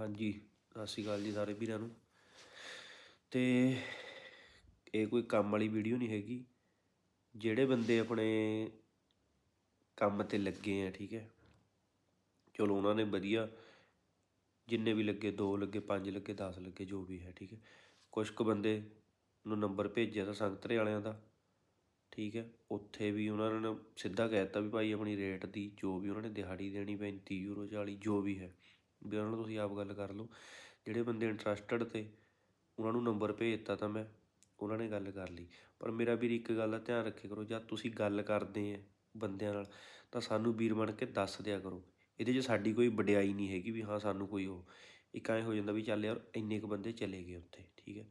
ਹਾਂਜੀ, ਸਤਿ ਸ਼੍ਰੀ ਅਕਾਲ ਜੀ ਸਾਰੇ ਵੀਰਾਂ ਨੂੰ। ਤੇ ਇਹ ਕੋਈ ਕੰਮ ਵਾਲੀ ਵੀਡੀਓ ਨਹੀਂ ਹੈਗੀ, ਜਿਹੜੇ ਬੰਦੇ ਆਪਣੇ ਕੰਮ ਤੇ ਲੱਗੇ ਆ, ਠੀਕ ਹੈ। ਚਲੋ ਉਹਨਾਂ ਨੇ ਵਧੀਆ, ਜਿੰਨੇ ਵੀ ਲੱਗੇ 2 ਲੱਗੇ 5 ਲੱਗੇ 10 ਲੱਗੇ, ਜੋ ਵੀ ਹੈ, ਠੀਕ ਹੈ। ਕੁਝ ਕੁ ਬੰਦੇ ਨੂੰ ਨੰਬਰ ਭੇਜਿਆ ਤਾਂ ਸੰਗਤਰੇ ਵਾਲਿਆਂ ਦਾ, ਠੀਕ ਹੈ। ਉੱਥੇ ਵੀ ਉਹਨਾਂ ਨੇ ਸਿੱਧਾ ਕਹਿ ਦਿੱਤਾ ਵੀ ਭਾਈ ਆਪਣੀ ਰੇਟ ਦੀ ਜੋ ਵੀ ਉਹਨਾਂ ਨੇ ਦਿਹਾੜੀ ਦੇਣੀ 35 ਯੂਰੋ 40 ਜੋ ਵੀ ਹੈ। ਵੀ ਉਹਨਾਂ ਨੂੰ ਤੁਸੀਂ ਆਪ ਗੱਲ ਕਰ ਲਓ। ਜਿਹੜੇ ਬੰਦੇ ਇੰਟਰਸਟਡ ਤੇ ਉਹਨਾਂ ਨੂੰ ਨੰਬਰ ਭੇਜ ਦਿੱਤਾ ਤਾਂ ਮੈਂ, ਉਹਨਾਂ ਨੇ ਗੱਲ ਕਰ ਲਈ। ਪਰ ਮੇਰਾ ਵੀਰ ਇੱਕ ਗੱਲ ਦਾ ਧਿਆਨ ਰੱਖਿਆ ਕਰੋ, ਜਦ ਤੁਸੀਂ ਗੱਲ ਕਰਦੇ ਆ ਬੰਦਿਆਂ ਨਾਲ, ਤਾਂ ਸਾਨੂੰ ਵੀਰ ਬਣ ਕੇ ਦੱਸ ਦਿਆ ਕਰੋ। ਇਹਦੇ 'ਚ ਸਾਡੀ ਕੋਈ ਵਡਿਆਈ ਨਹੀਂ ਹੈਗੀ ਵੀ ਹਾਂ ਸਾਨੂੰ ਕੋਈ ਉਹ। ਇੱਕ ਐਂ ਹੋ ਜਾਂਦਾ ਵੀ ਚੱਲ ਯਾਰ ਇੰਨੇ ਕੁ ਬੰਦੇ ਚਲੇ ਗਏ ਉੱਥੇ, ਠੀਕ ਹੈ?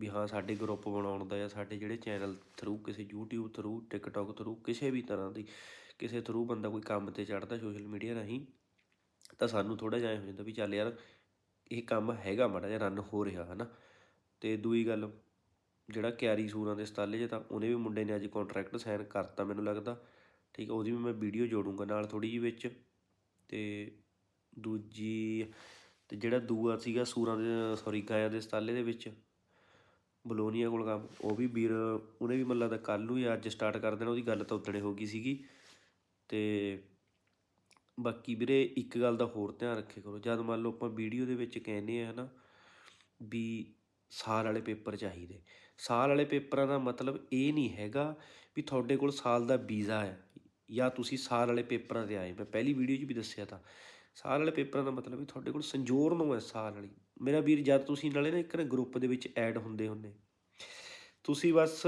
ਵੀ ਹਾਂ ਸਾਡੇ ਗਰੁੱਪ ਬਣਾਉਣ ਦਾ ਜਾਂ ਸਾਡੇ ਜਿਹੜੇ ਚੈਨਲ ਥਰੂ ਕਿਸੇ YouTube ਥਰੂ TikTok ਥਰੂ ਕਿਸੇ ਵੀ ਤਰ੍ਹਾਂ ਦੀ, ਕਿਸੇ ਥਰੂ ਬੰਦਾ ਕੋਈ ਕੰਮ ਤੇ ਚੜਦਾ ਸੋਸ਼ਲ ਮੀਡੀਆ ਰਾਹੀਂ ਤਾਂ ਸਾਨੂੰ ਥੋੜਾ ਜਿਹਾ ਐਂ ਹੋ ਜਾਂਦਾ ਵੀ ਚੱਲ ਯਾਰ ਇਹ ਕੰਮ ਹੈਗਾ ਮਾੜਾ ਜਿਹਾ ਰਨ ਹੋ ਰਿਹਾ, ਹਨਾ। ਤੇ ਦੂਈ ਗੱਲ, ਜਿਹੜਾ ਕਿਆਰੀ ਸੂਰਾਂ ਦੇ ਸਤਾਲੇ 'ਚ ਤਾਂ ਉਹਨੇ ਵੀ ਮੁੰਡੇ ਨੇ ਅੱਜ ਕੰਟਰੈਕਟ ਸਾਈਨ ਕਰਤਾ ਮੈਨੂੰ ਲੱਗਦਾ। ਠੀਕ ਹੈ ਉਹਦੀ ਵੀ ਮੈਂ ਵੀਡੀਓ ਜੋੜੂੰਗਾ ਨਾਲ ਥੋੜੀ ਜਿਹੀ ਵਿੱਚ। ਤੇ ਦੂਜੀ, ਤੇ ਜਿਹੜਾ ਦੂਆ ਸੀਗਾ ਸੂਰਾਂ ਦੇ ਸੌਰੀ ਗਾਇਆਂ ਦੇ ਸਤਾਲੇ ਦੇ ਵਿੱਚ, ਬਲੋਨੀਆ ਕੋਲ ਕੰਮ, ਉਹ ਵੀ ਵੀਰ, ਉਹਨੇ ਵੀ ਮੈਨੂੰ ਲੱਗਦਾ ਕੱਲ ਨੂੰ ਜਾਂ ਅੱਜ ਸਟਾਰਟ ਕਰ ਦੇਣਾ, ਉਹਦੀ ਗੱਲ ਤਾਂ ਉਦਣੇ ਹੋ ਗਈ ਸੀਗੀ। ਤੇ ਬਾਕੀ ਵੀਰੇ ਇੱਕ ਗੱਲ ਦਾ ਹੋਰ ਧਿਆਨ ਰੱਖਿਆ ਕਰੋ, ਜਦ ਮੰਨ ਲਓ ਆਪਾਂ ਵੀਡੀਓ ਦੇ ਵਿੱਚ ਕਹਿੰਦੇ ਆ ਹਨਾ ਵੀ ਸਾਲ ਵਾਲੇ ਪੇਪਰ ਚਾਹੀਦੇ। ਸਾਲ ਵਾਲੇ ਪੇਪਰਾਂ ਦਾ ਮਤਲਬ ਇਹ ਨਹੀਂ ਹੈਗਾ ਵੀ ਤੁਹਾਡੇ ਕੋਲ ਸਾਲ ਦਾ ਵੀਜ਼ਾ ਹੈ ਜਾਂ ਤੁਸੀਂ ਸਾਲ ਵਾਲੇ ਪੇਪਰਾਂ ਤੇ ਆਏ। ਮੈਂ ਪਹਿਲੀ ਵੀਡੀਓ 'ਚ ਵੀ ਦੱਸਿਆ ਤਾਂ, ਸਾਲ ਵਾਲੇ ਪੇਪਰਾਂ ਦਾ ਮਤਲਬ ਵੀ ਤੁਹਾਡੇ ਕੋਲ ਸੰਜੋਰ ਨੂੰ ਹੈ ਸਾਲ ਵਾਲੀ। ਮੇਰਾ ਵੀਰ ਜਦ ਤੁਸੀਂ ਨਾਲੇ ਨਾ ਇੱਕ ਨਾ ਗਰੁੱਪ ਦੇ ਵਿੱਚ ਐਡ ਹੁੰਦੇ ਹੁੰਦੇ, ਤੁਸੀਂ ਬਸ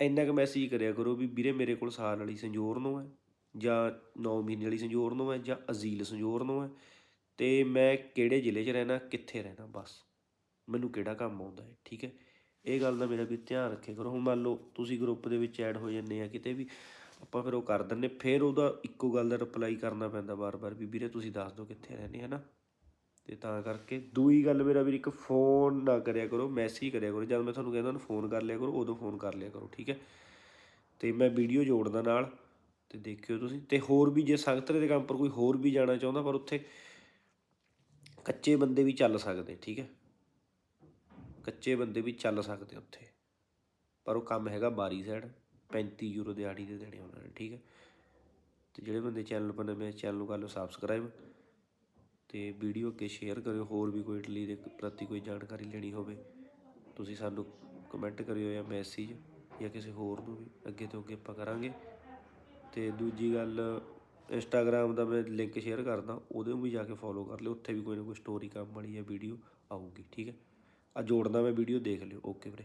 ਇੰਨਾ ਕੁ ਮੈਸੇਜ ਕਰਿਆ ਕਰੋ ਵੀ ਵੀਰੇ ਮੇਰੇ ਕੋਲ ਸਾਲ ਵਾਲੀ ਸੰਜੋਰ ਨੂੰ ਹੈ। ਜਾਂ 9 ਮਹੀਨੇ ਵਾਲੀ ਸੰਜੋਰ ਨੂੰ ਹੈ ਜਾਂ ਅਜ਼ੀਲ ਸੰਜੋਰ ਨੂੰ ਹੈ, ਤੇ ਮੈਂ ਕਿਹੜੇ ਜ਼ਿਲ੍ਹੇ 'ਚ ਰਹਿਣਾ ਕਿੱਥੇ ਰਹਿਣਾ ਬਸ। ਮੈਨੂੰ ਕਿਹੜਾ ਕੰਮ ਆਉਂਦਾ ਹੈ, ਠੀਕ ਹੈ? ਇਹ ਗੱਲ ਦਾ ਮੇਰਾ ਵੀ ਧਿਆਨ ਰੱਖਿਆ ਕਰੋ। ਹੁਣ ਮੰਨ ਲਓ ਤੁਸੀਂ ਗਰੁੱਪ ਦੇ ਵਿੱਚ ਐਡ ਹੋ ਜਾਂਦੇ ਆ ਕਿਤੇ ਵੀ, ਆਪਾਂ ਫਿਰ ਉਹ ਕਰ ਦਿੰਨੇ ਫਿਰ ਉਹਦਾ ਇੱਕੋ ਗੱਲ ਦਾ ਰਿਪਲਾਈ ਕਰਨਾ ਪੈਂਦਾ ਬਾਰ-ਬਾਰ ਵੀ, ਵੀਰੇ ਤੁਸੀਂ ਦੱਸ ਦਿਓ ਕਿੱਥੇ ਰਹਿੰਦੇ ਹਨਾ ਤੇ ਤਾਂ ਕਰਕੇ ਦੂਈ ਗੱਲ ਮੇਰਾ ਵੀਰ ਇੱਕ ਫੋਨ ਨਾ ਕਰਿਆ ਕਰੋ ਮੈਸੇਜ ਕਰਿਆ ਕਰੋ। ਜਦ ਮੈਂ ਤੁਹਾਨੂੰ ਕਹਿੰਦਾ ਉਹਨੂੰ ਫੋਨ ਕਰ ਲਿਆ ਕਰੋ, ਉਦੋਂ ਫੋਨ ਕਰ ਲਿਆ ਕਰੋ, ਠੀਕ ਹੈ? ਤੇ ਮੈਂ ਵੀਡੀਓ ਜੋੜਦਾ ਨਾਲ। ਤੇ ਦੇਖਿਓ ਤੁਸੀਂ। ਤੇ ਹੋਰ ਵੀ ਜੇ ਸੰਗਤਰੇ ਦੇ ਕੰਮ ਪਰ ਕੋਈ ਹੋਰ ਵੀ ਜਾਣਾ ਚਾਹੁੰਦਾ, ਪਰ ਉੱਥੇ ਕੱਚੇ ਬੰਦੇ ਵੀ ਚੱਲ ਸਕਦੇ, ਠੀਕ ਹੈ? ਕੱਚੇ ਬੰਦੇ ਵੀ ਚੱਲ ਸਕਦੇ ਉੱਥੇ। ਪਰ ਉਹ ਕੰਮ ਹੈਗਾ ਬਾਰੀ ਸਾਈਡ 35 ਯੂਰੋ ਦਿਹਾੜੀ ਦੇ ਦੇਣੇ ਉਹਨਾਂ ਨੇ, ਠੀਕ ਹੈ? ਤੇ ਜਿਹੜੇ ਬੰਦੇ ਚੈਨਲ ਪਰ ਨਵੇਂ ਚੈਨਲ ਨੂੰ ਕਰ ਲਓ ਸਬਸਕ੍ਰਾਈਬ ਤੇ ਵੀਡੀਓ ਅੱਗੇ ਸ਼ੇਅਰ ਕਰਿਓ, ਹੋਰ ਵੀ ਕੋਈ ਇਟਲੀ ਦੇ ਪ੍ਰਤੀ ਕੋਈ ਜਾਣਕਾਰੀ ਲੈਣੀ ਹੋਵੇ, ਤੁਸੀਂ ਸਾਨੂੰ ਕਮੈਂਟ ਕਰਿਓ ਜਾਂ ਮੈਸੇਜ ਜਾਂ ਕਿਸੇ ਹੋਰ ਨੂੰ ਵੀ ਅੱਗੇ ਤੋਂ ਅੱਗੇ ਆਪਾਂ ਕਰਾਂਗੇ। ਅਤੇ ਦੂਜੀ ਗੱਲ ਇੰਸਟਾਗ੍ਰਾਮ ਦਾ ਮੈਂ ਲਿੰਕ ਸ਼ੇਅਰ ਕਰਦਾ, ਉਹਦੇ ਨੂੰ ਵੀ ਜਾ ਕੇ ਫੋਲੋ ਕਰ ਲਿਓ, ਉੱਥੇ ਵੀ ਕੋਈ ਨਾ ਕੋਈ ਸਟੋਰੀ ਕੰਮ ਵਾਲੀ ਜਾਂ ਵੀਡੀਓ ਆਊਗੀ, ਠੀਕ ਹੈ? ਆਹ ਜੋੜਦਾ ਮੈਂ ਵੀਡੀਓ ਦੇਖ ਲਿਓ ਓਕੇ ਵੀਰੇ।